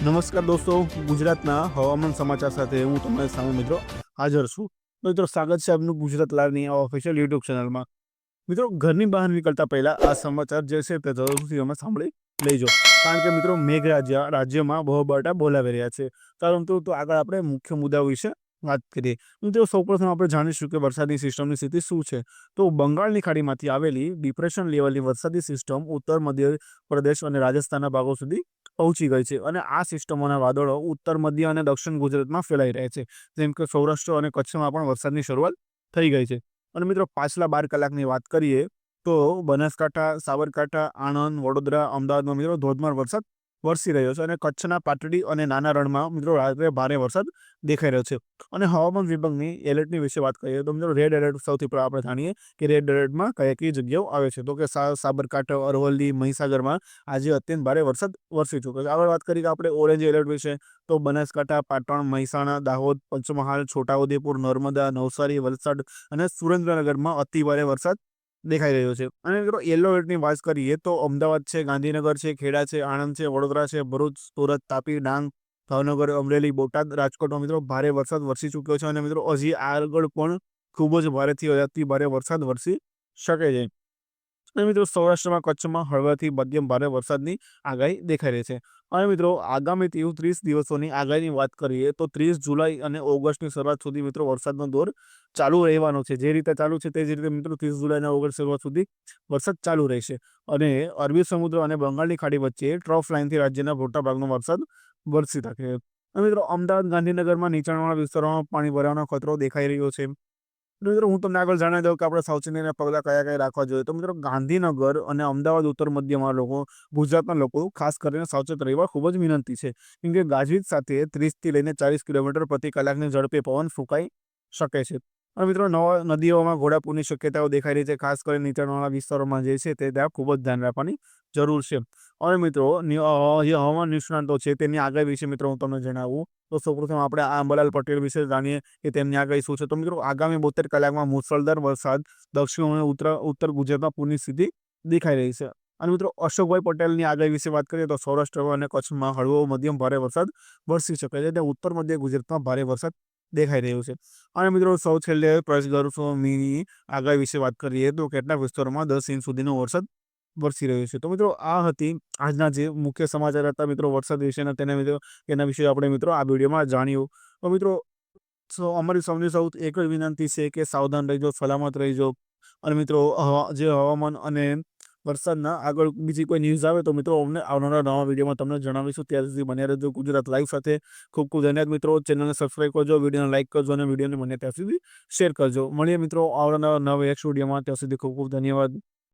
નમસ્કાર દોસ્તો, ગુજરાતના હવામાન સમાચાર સાથે હું તમારી સામે મિત્રો હાજર છું. મિત્રો, સ્વાગત છે આપનું ગુજરાત લાઈવની આ ઓફિશિયલ યુટ્યુબ ચેનલમાં મિત્રો, ઘરની બહાર નીકળતા પહેલા આ સમાચાર જે છે તે જરૂરથી અમે સાંભળી લઈજો કારણ કે મિત્રો, મેઘરાજા રાજ્યમાં બહુ બટા બોલાવી રહ્યા છે. પરંતુ તો આગળ આપણે મુખ્ય મુદ્દા વિશે વાત કરીએ. મિત્રો, સૌપ્રથમ આપણે જાણીશું કે વરસાદની સિસ્ટમની સ્થિતિ શું છે. તો બંગાળની ખાડીમાંથી આવેલી ડિપ્રેશન લેવલની વરસાદી સિસ્ટમ ઉત્તર મધ્ય પ્રદેશ અને રાજસ્થાનના ભાગો સુધી પહોંચી ગઈ છે અને આ સિસ્ટમોના વાદળો ઉત્તર, મધ્ય અને દક્ષિણ ગુજરાતમાં ફેલાઈ રહ્યા છે. જેમ કે સૌરાષ્ટ્ર અને કચ્છમાં પણ વરસાદની શરૂઆત થઈ ગઈ છે. અને મિત્રો પાછલા બાર કલાકની વાત કરીએ તો બનાસકાંઠા, સાબરકાંઠા, આણંદ, વડોદરા, અમદાવાદમાં મિત્રો ધોધમાર વરસાદ વરસી રહ્યો છે અને કચ્છના પાટડી અને નાના રણમાં મિત્રો રાત્રે ભારે વરસાદ દેખાઈ રહ્યો છે. અને હવામાન વિભાગની એલર્ટની વિશે વાત કરીએ તો મિત્રો રેડ એલર્ટ સૌથી પહેલાં આપણે જાણીએ કે રેડ એલર્ટમાં કયા કઈ જગ્યાઓ આવે છે. તો કે સાબરકાંઠા, અરવલ્લી, મહીસાગરમાં આજે અત્યંત ભારે વરસાદ વરસી ચૂક્યો છે. આગળ વાત કરીએ કે આપણે ઓરેન્જ એલર્ટ વિશે, તો બનાસકાંઠા, પાટણ, મહેસાણા, દાહોદ, પંચમહાલ, છોટાઉદેપુર, નર્મદા, નવસારી, વલસાડ અને સુરેન્દ્રનગરમાં અતિ ભારે વરસાદ દેખાઈ રહ્યો છે. અને મિત્રો યલો એલર્ટની વાત કરીએ તો અમદાવાદ છે, ગાંધીનગર છે, ખેડા છે, આણંદ છે, વડોદરા છે, ભરૂચ, સુરત, તાપી, ડાંગ, ભાવનગર, અમરેલી, બોટાદ, રાજકોટમાં મિત્રો ભારે વરસાદ વરસી ચૂક્યો છે અને મિત્રો હજી આગળ પણ ખૂબ જ ભારેથી અતિ ભારે વરસાદ વરસી શકે છે. અને મિત્રો સૌરાષ્ટ્રમાં કચ્છમાં હળવાથી મધ્યમ ભારે વરસાદની આગાહી દેખાઈ રહી છે. અને મિત્રો આગામી તેવું ત્રીસ દિવસોની આગાહીની વાત કરીએ તો ત્રીસ જુલાઈ અને ઓગસ્ટની શરૂઆત સુધી મિત્રો વરસાદનો દોર ચાલુ રહેવાનો છે. જે રીતે ચાલુ છે તે જ રીતે મિત્રો ત્રીસ જુલાઈ અને ઓગસ્ટ શરૂઆત સુધી વરસાદ ચાલુ રહેશે. અને અરબી સમુદ્ર અને બંગાળની ખાડી વચ્ચે ટ્રફ લાઇનથી રાજ્યના મોટાભાગનો વરસાદ વરસી શકે. અને મિત્રો અમદાવાદ ગાંધીનગરમાં નીચાણવાળા વિસ્તારોમાં પાણી ભરાવાનો ખતરો દેખાઈ રહ્યો છે. મિત્રો હું તમને આગળ જણાવી દઉં કે આપણે સાવચેતીના પગલાં કયા કયા રાખવા જોઈએ. તો મિત્રો ગાંધીનગર અને અમદાવાદ ઉત્તર મધ્યમાં લોકો, ગુજરાતના લોકો ખાસ કરીને સાવચેત રહેવા ખૂબ જ વિનંતી છે. કેમ કે ગાજવીજ સાથે ત્રીસથી લઈને ચાલીસ કિલોમીટર પ્રતિ કલાકની ઝડપે પવન ફૂંકાઈ શકે છે. અને મિત્રો, નવા નદીઓમાં ઘોડાપૂરની શક્યતાઓ દેખાઈ રહી છે. ખાસ કરીને નીચાણવાળા વિસ્તારોમાં જે છે તે ત્યાં ખૂબ જ ધ્યાન રાખવાની જરૂર છે. અને મિત્રો હવામાન નિષ્ણાંતો છે તેની આગળ વિશે મિત્રો હું તમને જણાવું. તો સૌપ્રથમ આપણે આ પટેલ વિશે જાણીએ કે તેમની આગળ શું છે. તો મિત્રો, આગામી બોતેર કલાકમાં મુસળધાર વરસાદ દક્ષિણ અને ઉત્તર ઉત્તર ગુજરાતમાં પૂરની સ્થિતિ દેખાઈ રહી છે. અને મિત્રો, અશોકભાઈ પટેલની આગાહી વિશે વાત કરીએ તો સૌરાષ્ટ્ર અને કચ્છમાં હળવો મધ્યમ ભારે વરસાદ વરસી શકે છે. ત્યાં ઉત્તર મધ્ય ગુજરાતમાં ભારે વરસાદ દેખાઈ રહ્યું છે. અને મિત્રો, સૌ છેલ્લે પ્રજગર્ભમીની આગાહી વિશે વાત કરીએ તો કેટલાક વિસ્તારોમાં દસ ઇંચ સુધીનો વરસાદ વરસી રહ્યો છે. તો મિત્રો, આ હતી આજના જે મુખ્ય સમાચાર હતા મિત્રો, વરસાદ વિશેના તેના મિત્રો એના વિશે આપણે મિત્રો આ વિડીયોમાં જાણ્યું. તો મિત્રો, સો અમારી સૌની સૌ એક જ વિનંતી છે કે સાવધાન રહેજો, સલામત રહેજો. અને મિત્રો જે હવામાન અને વરસાદના આગળ બીજી કોઈ ન્યૂઝ આવે તો મિત્રો અમને આવનારા નવા વિડીયોમાં તમને જણાવીશું. ત્યાર સુધી બન્યા રહેજો ગુજરાત લાઈવ સાથે. ખૂબ ખૂબ ધન્યવાદ મિત્રો. ચેનલને સબસ્ક્રાઈબ કરજો વિડીયોને લાઈક કરજો અને વિડીયોને મને ત્યાં સુધી શેર કરજો. મળીએ મિત્રો આવનારા નવા એક્સ વિડીયોમાં ત્યાં સુધી ખૂબ ખૂબ ધન્યવાદ.